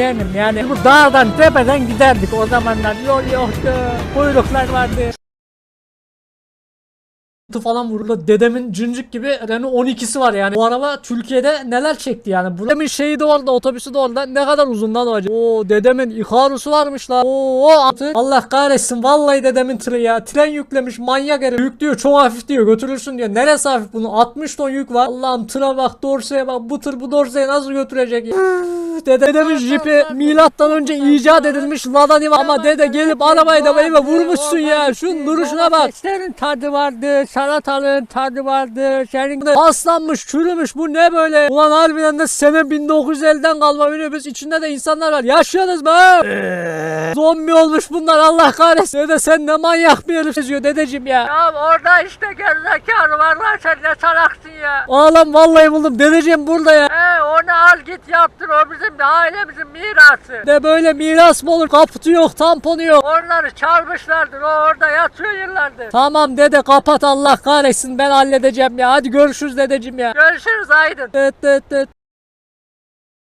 Benim yani bu dağdan tepeden giderdik o zamanlar yol yoktu kuyruklar vardı falan vuruldu. Dedemin cıncık gibi Renault 12'si var yani. Bu araba Türkiye'de neler çekti yani. Dedemin şeyi de orada, otobüsü de orada. Ne kadar uzundan o acaba. Oo dedemin Ikarus'u varmış la. Oo atı. Allah kahretsin. Vallahi dedemin tırı ya. Tren yüklemiş manyak herif. Yük diyor çok hafif diyor. Götürürsün diyor. Neresi hafif bunu? 60 ton yük var. Allah'ım tıra bak, dorseye bak. Bu tır bu dorseye nasıl götürecek ya? Dede, dedemin jipi milattan önce icat edilmiş Lada Niva ama dede gelip arabayı da eve vurmuşsun ya. Şunun duruşuna bak. Senin tadı vardı, salatalığın tadı vardı. Senin de paslanmış, çürümüş. Bu ne böyle? Ulan harbiden de sene 1950'den kalma minibüs içinde de insanlar var. Yaşıyorsunuz ha? Zombi olmuş bunlar Allah kahretsin. Dede sen ne manyak bir herif geziyor dedeciğim ya. Ya orada işte gerizekalı var lan sen ne salaksın ya. Oğlum vallahi buldum. Dedeciğim burada ya. He onu al git yaptır o bizim ailemizin mirası. De böyle miras mı olur? Kaputu yok, tamponu yok. Onları çalmışlardır o orada yatıyor yıllardır. Tamam dede kapat Allah kahretsin ben halledeceğim ya. Hadi görüşürüz dedeciğim ya. Görüşürüz Aydın. Dıt dıt dıt.